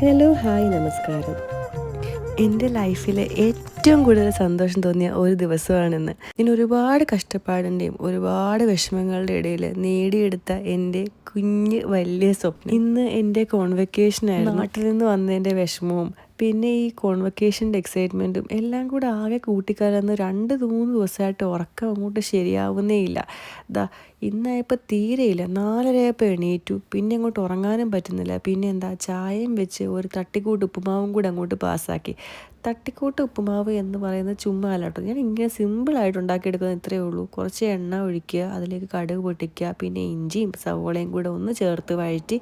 Hello hi നമസ്കാരം. എന്റെ ലൈഫിലെ ഏറ്റവും കൂടുതൽ സന്തോഷം തോന്നിയ ഒരു ദിവസമാണെന്ന്. ഞാൻ ഒരുപാട് കഷ്ടപ്പാടിന്റെയും ഒരുപാട് വിഷമങ്ങളുടെ ഇടയിൽ നേടിയെടുത്ത എന്റെ കുഞ്ഞ് വലിയ സ്വപ്നം. ഇന്ന് എന്റെ കോൺവെക്കേഷനായിരുന്നു നാട്ടിൽ നിന്ന് വന്നതിന്റെ വിഷമവും പിന്നെ ഈ കോൺവെക്കേഷന്റെ എക്സൈറ്റ്മെന്റും എല്ലാം കൂടെ ആകെ കൂട്ടിക്കലർന്ന് രണ്ട് മൂന്ന് ദിവസമായിട്ട് ഉറക്കം അങ്ങോട്ട് ശരിയാവുന്നേ ഇല്ല. ദാ ഇന്നായപ്പോൾ തീരെയില്ല നാലരയപ്പോൾ എണീറ്റു. പിന്നെ അങ്ങോട്ട് ഉറങ്ങാനും പറ്റുന്നില്ല. പിന്നെ എന്താ ചായയും വെച്ച് ഒരു തട്ടിക്കൂട്ട് ഉപ്പുമാവും കൂടെ അങ്ങോട്ട് പാസ്സാക്കി. തട്ടിക്കൂട്ട് ഉപ്പുമാവ് എന്ന് പറയുന്നത് ചുമ്മാ അല്ല കേട്ടോ. ഞാൻ ഇങ്ങനെ സിമ്പിളായിട്ട് ഉണ്ടാക്കിയെടുക്കുന്നത് ഇത്രയേ ഉള്ളൂ. കുറച്ച് എണ്ണ ഒഴിക്കുക അതിലേക്ക് കടുക് പൊട്ടിക്കുക പിന്നെ ഇഞ്ചിയും സവോളയും കൂടെ ഒന്ന് ചേർത്ത് വഴറ്റി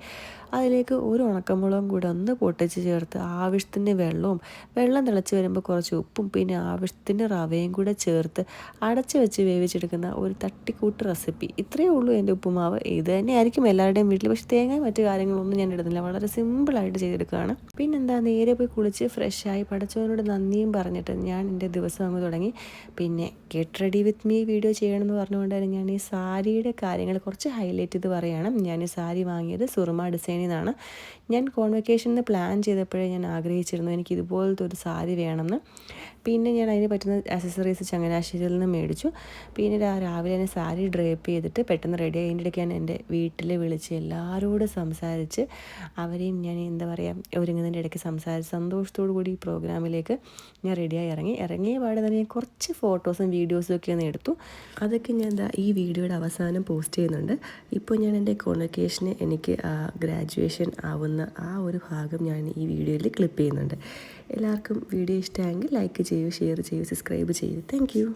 അതിലേക്ക് ഒരു ഉണക്കമുളകും കൂടെ ഒന്ന് പൊട്ടിച്ച് ചേർത്ത് ആവശ്യത്തിന് വെള്ളവും വെള്ളം തിളച്ച് വരുമ്പോൾ കുറച്ച് ഉപ്പും പിന്നെ ആവശ്യത്തിന് റവയും കൂടെ ചേർത്ത് അടച്ച് വെച്ച് വേവിച്ചെടുക്കുന്ന ഒരു തട്ടിക്കൂട്ട് റെസിപ്പി. ഇത്രയേ ഉള്ളൂ എന്റെ ഉപ്പുമാവ്. ഇത് തന്നെ ആയിരിക്കും എല്ലാവരുടെയും വീട്ടിൽ. പക്ഷേ തേങ്ങ മറ്റു കാര്യങ്ങളൊന്നും ഞാൻ ഇടുന്നില്ല. വളരെ സിമ്പിളായിട്ട് ചെയ്തെടുക്കുകയാണ്. പിന്നെന്താ? നേരെ പോയി കുളിച്ച് ഫ്രഷായി പടച്ചവനോട് നന്ദിയും പറഞ്ഞിട്ട് ഞാൻ എന്റെ ദിവസം അങ്ങ് തുടങ്ങി. പിന്നെ get ready with me video ചെയ്യണമെന്ന് പറഞ്ഞുകൊണ്ടാണ് ഞാൻ ഈ സാരിയുടെ കാര്യങ്ങൾ കുറച്ച് ഹൈലൈറ്റ് ചെയ്ത് പറയണം ഞാൻ ഈ സാരി വാങ്ങിയത് സുറുമ ഡിസൈനിൽ നിന്നാണ്. ഞാൻ കോൺവെക്കേഷനിൽ പ്ലാൻ ചെയ്തപ്പോഴേ ഞാൻ ആഗ്രഹിച്ചിരുന്നു എനിക്ക് ഇതുപോലത്തെ ഒരു സാരി വേണമെന്ന്. പിന്നെ ഞാൻ അതിന് പറ്റുന്ന അക്സസറീസ് ചങ്ങനാശ്ശേരിയിൽ നിന്ന് മേടിച്ചു. പിന്നെ രാവിലെ തന്നെ സാരി ഡ്രേപ്പ് ചെയ്തിട്ട് പെട്ടെന്ന് റെഡി അതിന്റെ ഇടയ്ക്ക് ഞാൻ എന്റെ വീട്ടിൽ വിളിച്ച് എല്ലാവരോടും സംസാരിച്ച് അവരെയും ഞാൻ എന്താ പറയുക ഒരുങ്ങുന്നതിന്റെ ഇടയ്ക്ക് സംസാരിച്ച് സന്തോഷത്തോടു കൂടി ഈ പ്രോഗ്രാമിലേക്ക് ഞാൻ റെഡിയായി ഇറങ്ങി. ഇറങ്ങിയ പാടെ തന്നെ ഞാൻ കുറച്ച് ഫോട്ടോസും വീഡിയോസും ഒക്കെ ഒന്ന് എടുത്തു. അതൊക്കെ ഞാൻ എന്താ ഈ വീഡിയോയുടെ അവസാനം പോസ്റ്റ് ചെയ്യുന്നുണ്ട്. ഇപ്പോൾ ഞാൻ എന്റെ കോൺവെക്കേഷന് എനിക്ക് ഗ്രാജുവേഷൻ ആവുന്ന ആ ഒരു ഭാഗം ഞാൻ ഈ വീഡിയോയിൽ ക്ലിപ്പ് ചെയ്യുന്നുണ്ട്. എല്ലാവർക്കും വീഡിയോ ഇഷ്ടമായെങ്കിൽ ലൈക്ക് ചെയ്യൂ ഷെയർ ചെയ്യൂ സബ്സ്ക്രൈബ് ചെയ്യൂ. Thank you.